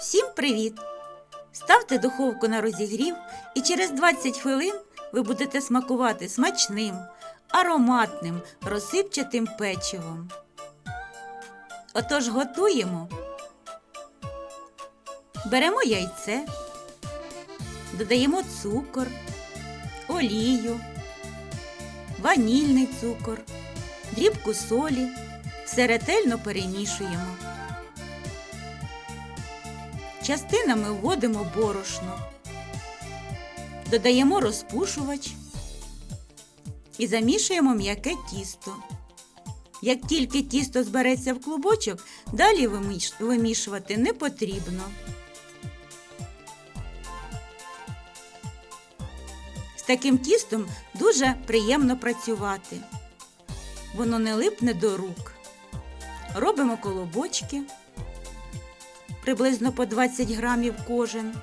Всім привіт! Ставте духовку на розігрів і через 20 хвилин ви будете смакувати смачним, ароматним, розсипчатим печивом. Отож готуємо. Беремо яйце, додаємо цукор, олію, ванільний цукор, дрібку солі, все ретельно перемішуємо. Частинами вводимо борошно, додаємо розпушувач і замішуємо м'яке тісто. Як тільки тісто збереться в клубочок, далі вимішувати не потрібно. З таким тістом дуже приємно працювати. Воно не липне до рук. Робимо колобочки приблизно по 20 грамів кожен.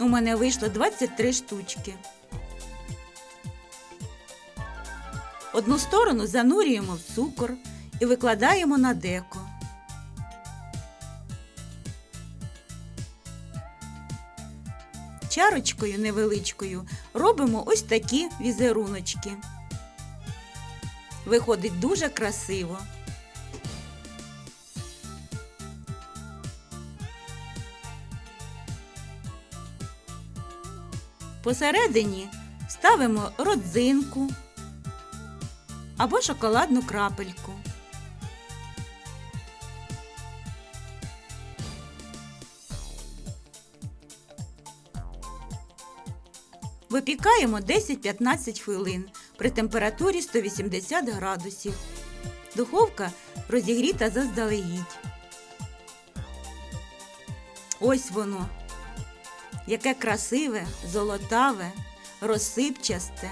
У мене вийшло 23 штучки. Одну сторону занурюємо в цукор і викладаємо на деко. Чарочкою невеличкою робимо ось такі візеруночки. Виходить дуже красиво. Посередині ставимо родзинку або шоколадну крапельку. Випікаємо 10-15 хвилин при температурі 180 градусів. Духовка розігріта заздалегідь. Ось воно. Яке красиве, золотаве, розсипчасте.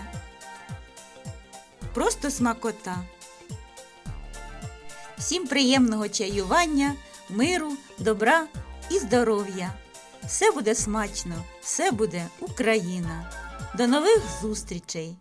Просто смакота. Всім приємного чаювання, миру, добра і здоров'я. Все буде смачно, все буде Україна. До нових зустрічей!